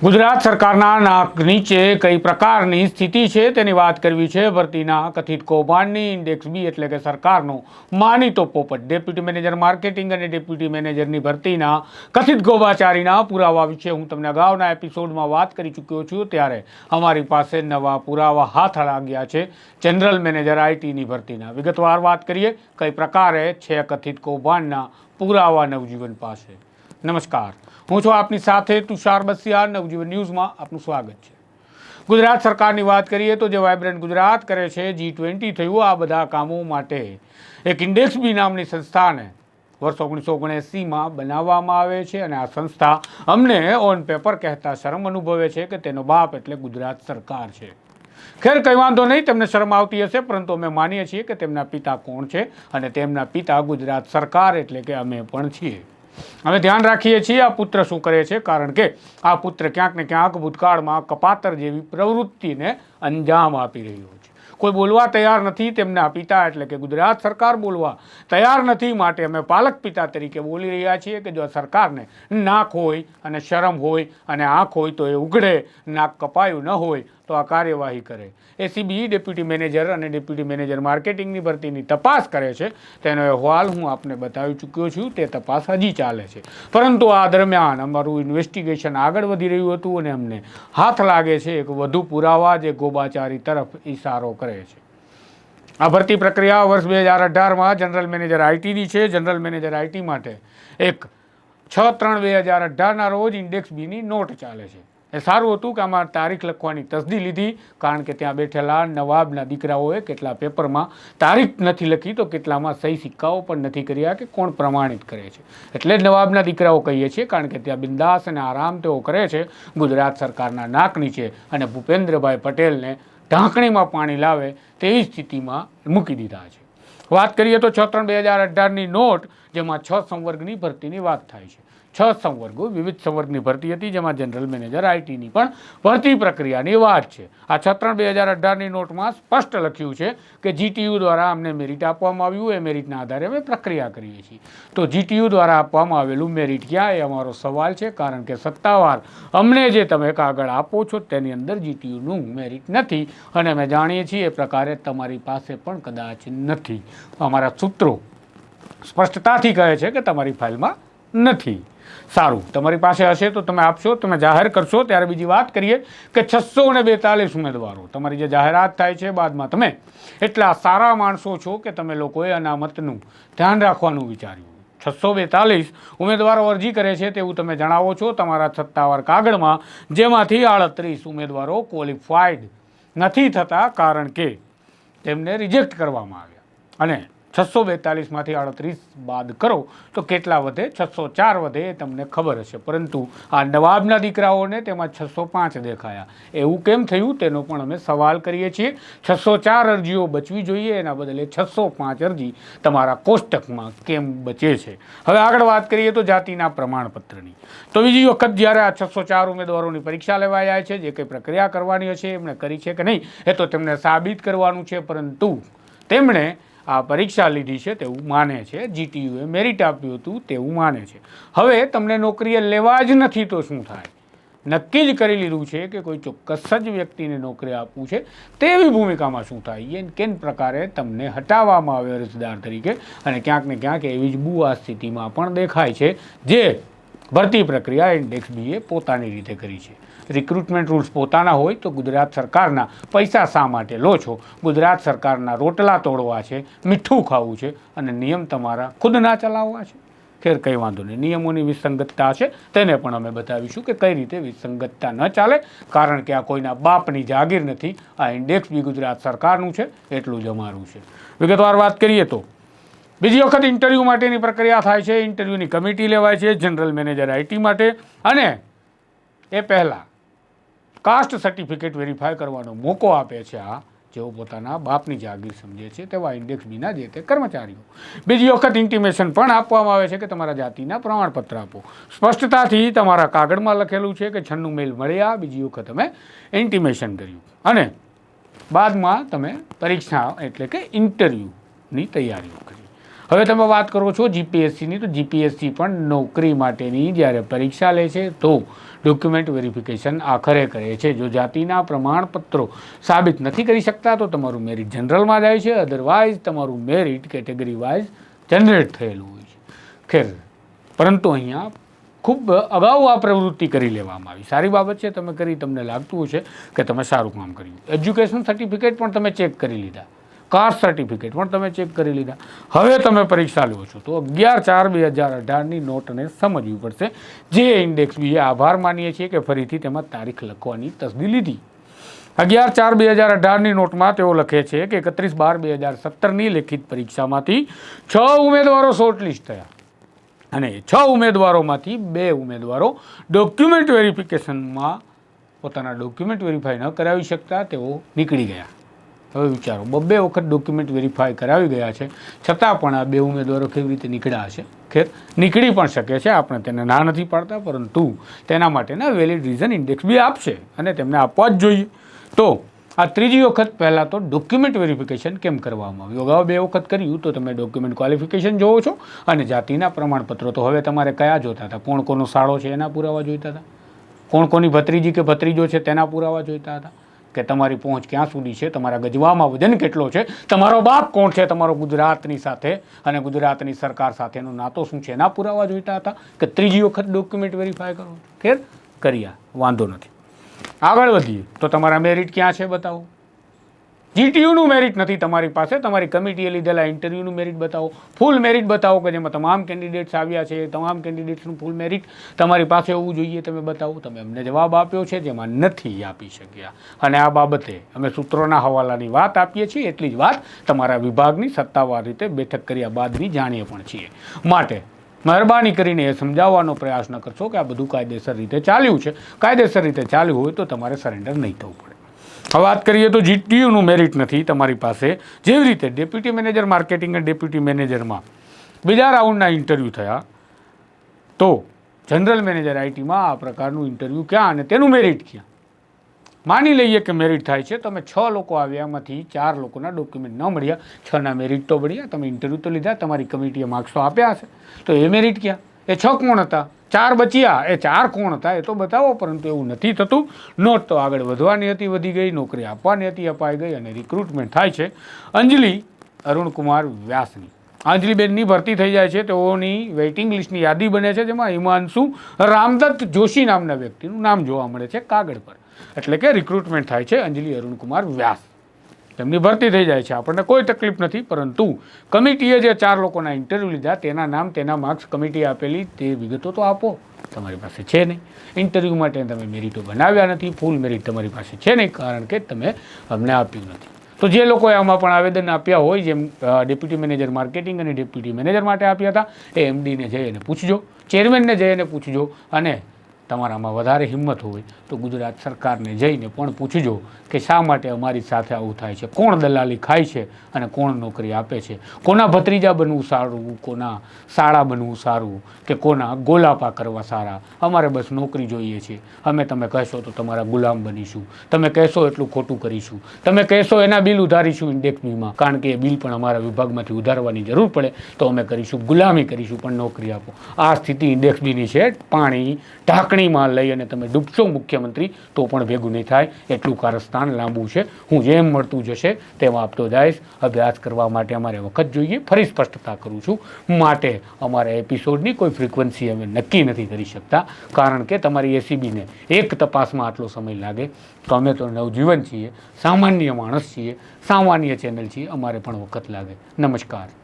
ગુજરાત સરકારના નાક નીચે કઈ પ્રકારની સ્થિતિ છે તેની વાત કરવી છે. ભરતીના કથિત કૌભાંડની ઇન્ડેક્સ બી એટલે કે સરકારનો માનીતો પોપટ. ડેપ્યુટી મેનેજર માર્કેટિંગ અને ડેપ્યુટી મેનેજરની ભરતીના કથિત ગોબાચારીના પુરાવા વિશે હું તમને અગાઉના એપિસોડમાં વાત કરી ચૂક્યો છું. ત્યારે અમારી પાસે નવા પુરાવા હાથ લાગ્યા છે જનરલ મેનેજર આઈટીની ભરતીના. વિગતવાર વાત કરીએ, કઈ પ્રકારે છે કથિત કૌભાંડના પુરાવા નવજીવન પાસે? નમસ્કાર. હું છું આપની સાથે તુષાર બસિયા નવજીવન ન્યૂઝમાં આપનું સ્વાગત છે. ગુજરાત સરકારની વાત કરીએ તો જે વાઇબ્રન્ટ ગુજરાત કરે છે જી ટ્વેન્ટી થયું, આ બધા કામો માટે એક ઇન્ડેક્સ બી નામની સંસ્થાને વર્ષ ઓગણીસો ઓગણએંસીમાં બનાવવામાં આવે છે અને આ સંસ્થા અમને ઓન પેપર કહેતા શરમ અનુભવે છે કે તેનો બાપ એટલે ગુજરાત સરકાર છે. ખેર, કંઈ વાંધો નહીં, તેમને શરમ આવતી હશે, પરંતુ અમે માનીએ છીએ કે તેમના પિતા કોણ છે અને તેમના પિતા ગુજરાત સરકાર એટલે કે અમે પણ છીએ. અમે ધ્યાન રાખીએ છીએ આ પુત્ર શું કરે છે? કારણ કે આ પુત્ર ક્યાંક ને ક્યાંક ભૂતકાળમાં કપાતર જેવી પ્રવૃત્તિને અંજામ આપી રહ્યો છે. કોઈ બોલવા તૈયાર નથી તેમના પિતા એટલે કે ગુજરાત સરકાર બોલવા તૈયાર નથી માટે અમે પાલક પિતા તરીકે બોલી રહ્યા છીએ કે જો સરકારને નાક હોય અને શરમ હોય અને આંખ હોય તો એ ઉઘડે, નાક કપાયું ન હોય તો આ કાર્યવાહી કરે. એસીબી ડેપ્યુટી મેનેજર અને ડેપ્યુટી મેનેજર માર્કેટિંગની ભરતીની તપાસ કરે છે. તેનો અહેવાલ હું આપને બતાવી ચૂક્યો છું. તે તપાસ હજી ચાલે છે. પરંતુ આ દરમિયાન અમારું ઇન્વેસ્ટિગેશન આગળ વધી રહ્યું હતું અને અમને હાથ લાગે છે એક વધુ પુરાવા જે ગોબાચારી તરફ ઇશારો કરે છે. આ ભરતી પ્રક્રિયા વર્ષ બે હજાર અઢારમાં જનરલ મેનેજર આઈટીની છે. જનરલ મેનેજર આઈટી માટે એક છ ત્રણ બે હજાર અઢારના રોજ ઇન્ડેક્સ બીની નોટ ચાલે છે. એ સારું હતું કે આમાં તારીખ લખવાની તસદી લીધી, કારણ કે ત્યાં બેઠેલા નવાબના દીકરાઓએ કેટલા પેપરમાં તારીખ નથી લખી તો કેટલામાં સહી સિક્કાઓ પણ નથી કર્યા કે કોણ પ્રમાણિત કરે છે. એટલે જ નવાબના દીકરાઓ કહીએ છીએ, કારણ કે ત્યાં બિંદાસ અને આરામ તેઓ કરે છે. ગુજરાત સરકારના નાક નીચે અને ભૂપેન્દ્રભાઈ પટેલને ઢાંકણીમાં પાણી લાવે તેવી સ્થિતિમાં મૂકી દીધા છે. વાત કરીએ તો છ ત્રણ બે હજાર અઢારની નોટ, જેમાં છ સંવર્ગની ભરતીની વાત થાય છે. છ સંવર્ગો, વિવિધ સંવર્ગની ભરતી હતી, જેમાં જનરલ મેનેજર આઈટીની પણ ભરતી પ્રક્રિયાની વાત છે. આ છ ત્રણ બે હજાર અઢારની નોટમાં સ્પષ્ટ લખ્યું છે કે જીટીયુ દ્વારા અમને મેરિટ આપવામાં આવ્યું. એ મેરિટના આધારે અમે પ્રક્રિયા કરીએ છીએ. તો જીટીયુ દ્વારા આપવામાં આવેલું મેરિટ ક્યાં? એ અમારો સવાલ છે, કારણ કે સત્તાવાર અમને જે તમે કાગળ આપો છો તેની અંદર જીટીયુનું મેરિટ નથી. અને અમે જાણીએ છીએ એ પ્રકારે તમારી પાસે પણ કદાચ નથી. અમારા સૂત્રો સ્પષ્ટતાથી કહે છે કે તમારી ફાઇલમાં નથી. સારું. તમારી પાસે હશે તો તમે આપશો, તમે જાહેર કરશો, ત્યારે બીજી વાત કરીએ કે છસો ને બેતાલીસ ઉમેદવારો. તમારી જે જાહેરાત થાય છે બાદમાં તમે એટલા સારા માણસો છો કે તમે લોકોએ અનામતનું ધ્યાન રાખવાનું વિચાર્યું. છસો બેતાલીસ ઉમેદવારો અરજી કરે છે તેવું તમે જણાવો છો તમારા સત્તાવાર કાગળમાં, જેમાંથી આડત્રીસ ઉમેદવારો ક્વોલિફાઈડ નથી થતા કારણ કે તેમને રિજેક્ટ કરવામાં આવ્યા. અને છસો બેતાલીસમાંથી આડત્રીસ બાદ કરો તો કેટલા વધે? છસો ચાર વધે એ તમને ખબર હશે. પરંતુ આ નવાબના દીકરાઓને તેમાં છસો પાંચ દેખાયા. એવું કેમ થયું? તેનો પણ અમે સવાલ કરીએ છીએ. છસો ચાર અરજીઓ બચવી જોઈએ, એના બદલે છસો પાંચ અરજી તમારા કોષ્ટકમાં કેમ બચે છે? હવે આગળ વાત કરીએ તો જાતિના પ્રમાણપત્રની. તો બીજી વખત જ્યારે આ છસો ચાર ઉમેદવારોની પરીક્ષા લેવાઈ જાય છે, જે કંઈ પ્રક્રિયા કરવાની હશે, એમણે કરી છે કે નહીં, એ તો તેમને સાબિત કરવાનું છે, પરંતુ તેમણે આ પરીક્ષા લીધી છે તેવું માને છે. જીટીયુએ મેરિટ આપ્યું હતું તેવું માને છે. હવે તમને નોકરીએ લેવા જ નથી તો શું થાય? નક્કી જ કરી લીધું છે કે કોઈ ચોક્કસ જ વ્યક્તિને નોકરી આપવું છે તેવી ભૂમિકામાં શું થાય? એ કેન પ્રકારે તમને હટાવવામાં આવે અરજદાર તરીકે અને ક્યાંક ને ક્યાંક એવી જ બુ આ સ્થિતિમાં પણ દેખાય છે જે ભરતી પ્રક્રિયા ઇન્ડેક્સ બીએ પોતાની રીતે કરી છે. રિક્રુટમેન્ટ રૂલ્સ પોતાના હોય તો ગુજરાત સરકારના પૈસા શા માટે લો છો? ગુજરાત સરકારના રોટલા તોડવા છે, મીઠું ખાવું છે અને નિયમ તમારા ખુદના ચલાવવા છે. ખેર કંઈ વાંધો નહીં. નિયમોની વિસંગતતા છે. તેને પણ અમે બતાવીશું કે કઈ રીતે વિસંગતતા ન ચાલે, કારણ કે આ કોઈના બાપની જાગીર નથી. આ ઇન્ડેક્સ બી ગુજરાત સરકારનું છે, એટલું જ અમારું છે. વિગતવાર વાત કરીએ તો બીજી વખત ઇન્ટરવ્યૂ માટેની પ્રક્રિયા થાય છે. ઇન્ટરવ્યૂની કમિટી લેવાય છે જનરલ મેનેજર આઈટી માટે. અને એ પહેલાં કાસ્ટ સર્ટિફિકેટ વેરીફાઈ કરવાનો મોકો આપે છે આ, જેઓ પોતાના બાપની જાગીર સમજે છે તેવા ઇન્ડેક્સ બીના જે તે કર્મચારીઓ. બીજી વખત ઇન્ટિમેશન પણ આપવામાં આવે છે કે તમારા જાતિના પ્રમાણપત્ર આપો. સ્પષ્ટતાથી તમારા કાગળમાં લખેલું છે કે છન્નું મેલ મળ્યા બીજી વખત અમે ઇન્ટિમેશન કર્યું. અને બાદમાં તમે પરીક્ષા એટલે કે ઇન્ટરવ્યૂની તૈયારીઓ કરી. હવે તમે વાત કરો છો જીપીએસસીની તો જીપીએસસી પણ નોકરી માટેની જ્યારે પરીક્ષા લે છે, તો ડોક્યુમેન્ટ વેરિફિકેશન આખરે કરે છે. જો જાતિના પ્રમાણપત્રો સાબિત નથી કરી શકતા, તો તમારું મેરિટ જનરલમાં જાય છે. અધરવાઇઝ તમારું મેરિટ કેટેગરી વાઇઝ જનરેટ થયેલું હોય છે. ખેર, પરંતુ અહીંયા ખૂબ અગાઉ આ પ્રવૃત્તિ કરી લેવામાં આવી. સારી બાબત છે, તમે કરી, તમને લાગતું હશે કે તમે સારું કામ કર્યું. એજ્યુકેશન સર્ટિફિકેટ પણ તમે ચેક કરી લીધા. કાસ્ટ સર્ટિફિકેટ પણ તમે ચેક કરી લીધા. હવે તમે પરીક્ષા લો છો. તો અગિયાર ચાર બે હજાર અઢારની નોટને સમજવી પડશે. જે ઇન્ડેક્સ બી આભાર માનીએ છીએ કે ફરીથી તેમાં તારીખ લખવાની તસદી લીધી. અગિયાર ચાર બે હજાર અઢારની નોટમાં તેઓ લખે છે કે એકત્રીસ બાર બે હજાર સત્તરની લેખિત પરીક્ષામાંથી છ ઉમેદવારો શોર્ટલિસ્ટ થયા. અને છ ઉમેદવારોમાંથી બે ઉમેદવારો ડોક્યુમેન્ટ વેરિફિકેશનમાં પોતાના ડોક્યુમેન્ટ વેરીફાઈ ન કરાવી શકતા તેઓ નીકળી ગયા. હવે વિચારો, બબ્બે વખત ડોક્યુમેન્ટ વેરીફાઈ કરાવી ગયા છે, છતાં પણ આ બે ઉમેદવારો કેવી રીતે નીકળ્યા હશે? ખેર, નીકળી પણ શકે છે, આપણે તેને ના નથી પાડતા, પરંતુ તેના માટેના વેલિડ રીઝન ઇન્ડેક્સ બી આપશે અને તેમને આપવા જ જોઈએ. તો, આ ત્રીજી વખત પહેલાં તો ડોક્યુમેન્ટ વેરિફિકેશન કેમ કરવામાં આવ્યું? અગાઉ બે વખત કર્યું તો તમે ડોક્યુમેન્ટ ક્વોલિફિકેશન જોવો છો અને જાતિના પ્રમાણપત્રો તો હવે તમારે કયા જોતા હતા? કોણ કોનો શાળો છે એના પુરાવા જોઈતા હતા? કોણ કોની ભત્રીજી કે ભત્રીજો છે તેના પુરાવા જોઈતા હતા? કે તમારી પહોંચ ક્યાં સુધી છે, તમારા ગજવામાં વજન કેટલો છે, તમારો બાપ કોણ છે, તમારો ગુજરાતની સાથે અને ગુજરાતની સરકાર સાથેનો નાતો શું છે, એના પુરાવા જોઈતા હતા કે ત્રીજી વખત ડોક્યુમેન્ટ વેરીફાય કરો? ખેર કર્યા, વાંધો નથી. આગળ વધીએ, તો તમારા મેરિટ ક્યાં છે, બતાવો. જીટીયુનું મેરિટ નથી તમારી પાસે. તમારી કમિટીએ લીધેલા ઇન્ટરવ્યૂનું મેરિટ બતાવો. ફૂલ મેરિટ બતાવો કે જેમાં તમામ કેન્ડિડેટ્સ આવ્યા છે, તમામ કેન્ડિડેટ્સનું ફૂલ મેરિટ તમારી પાસે હોવું જોઈએ તમે બતાવો. તમે અમને જવાબ આપ્યો છે જેમાં નથી આપી શક્યા. અને આ બાબતે અમે સૂત્રોના હવાલાની વાત આપીએ છીએ. એટલી જ વાત તમારા વિભાગની સત્તાવાર રીતે બેઠક કર્યા બાદ બી જાણીએ પણ છીએ. માટે મહેરબાની કરીને એ સમજાવવાનો પ્રયાસ ન કરશો કે આ બધું કાયદેસર રીતે ચાલ્યું છે. કાયદેસર રીતે ચાલ્યું હોય તો તમારે સરેન્ડર નહીં થવું પડે. હવે વાત કરીએ તો જીટીયુનું મેરિટ નથી તમારી પાસે. જેવી રીતે ડેપ્યુટી મેનેજર માર્કેટિંગ અને ડેપ્યુટી મેનેજરમાં બીજા રાઉન્ડના ઇન્ટરવ્યૂ થયા, તો જનરલ મેનેજર આઈટીમાં આ પ્રકારનું ઇન્ટરવ્યૂ ક્યાં અને તેનું મેરિટ ક્યાં? માની લઈએ કે મેરિટ થાય છે, તમે છ લોકો આવ્યા એમાંથી ચાર લોકોના ડોક્યુમેન્ટ ન મળ્યા. છના મેરિટ તો મળ્યા, તમે ઇન્ટરવ્યૂ તો લીધા, તમારી કમિટીએ માર્ક્સ આપ્યા હશે. તો એ મેરિટ ક્યાં? એ છ કોણ હતા? ચાર બચ્યા, એ ચાર કોણ હતા એ તો બતાવો, પરંતુ એવું નથી થતું. નોટ તો આગળ વધવાની હતી, વધી ગઈ, નોકરી આપવાની હતી, અપાઈ ગઈ અને રિક્રુટમેન્ટ થાય છે. અંજલિ, અરુણકુમાર વ્યાસની. અંજલિબેનની ભરતી થઈ જાય છે, તેઓની વેઇટિંગ લિસ્ટની યાદી બને છે, જેમાં હિમાંશુ રામદત્ત જોશી નામના વ્યક્તિનું નામ જોવા મળે છે, કાગળ પર. એટલે કે રિક્રુટમેન્ટ થાય છે અંજલિ, અરુણકુમાર વ્યાસ. તેમની ભરતી થઈ જાય છે. આપણને કોઈ તકલીફ નથી, પરંતુ કમિટીએ જે ચાર લોકોના ઇન્ટરવ્યૂ લીધા, તેના નામ, તેના માર્ક્સ કમિટીએ આપેલી, તે વિગતો તો આપો. તમારી પાસે છે નહીં. ઇન્ટરવ્યૂ માટે તમે મેરિટો બનાવ્યા નથી ફૂલ મેરિટ તમારી પાસે છે નહીં, કારણ કે તમે અમને આપ્યું નથી. તો જે લોકોએ આમાં પણ આવેદન આપ્યા હોય, જેમ ડેપ્યુટી મેનેજર માર્કેટિંગ અને ડેપ્યુટી મેનેજર માટે આપ્યા હતા, એ એમડીને જઈને પૂછજો ચેરમેનને જઈને પૂછજો, અને તમારામાં વધારે હિંમત હોય તો ગુજરાત સરકારને જઈને પણ પૂછજો કે શા માટે અમારી સાથે આવું થાય છે? કોણ દલાલી ખાય છે અને કોણ નોકરી આપે છે? કોના ભત્રીજા બનવું સારું, કોના શાળા બનવું સારું કે કોના ગોલાપા કરવા સારા? અમારે બસ નોકરી જોઈએ છે. અમે તમે કહેશો તો તમારા ગુલામ બનીશું. તમે કહેશો એટલું ખોટું કરીશું. તમે કહેશો એના બિલ ઉધારીશું ઇન્ડેક્સમીમાં કારણ કે એ બિલ પણ અમારા વિભાગમાંથી ઉધારવાની જરૂર પડે તો અમે કરીશું, ગુલામી કરીશું, પણ નોકરી આપો. આ સ્થિતિ ઇન્ડેક્સ બીની છે. પાણી ઢાંકણીમાં લઈ અને તમે ડૂબશો મુખ્યમંત્રી, તો પણ ભેગું નહીં થાય. એટલું કારસ્તાન લાંબુ છે. હું જેમ મળતું જશે તેમ આપતો જઈશ. અભ્યાસ કરવા માટે અમારે વખત જોઈએ. ફરી સ્પષ્ટતા કરું છું. માટે અમારા એપિસોડની કોઈ ફ્રિકવન્સી અમે નક્કી નથી કરી શકતા. કારણ કે તમારી એસીબીને એક તપાસમાં આટલો સમય લાગે. તો અમે તો નવજીવન છીએ, સામાન્ય માણસ છીએ, સામાન્ય ચેનલ છીએ. અમારે પણ વખત લાગે. નમસ્કાર.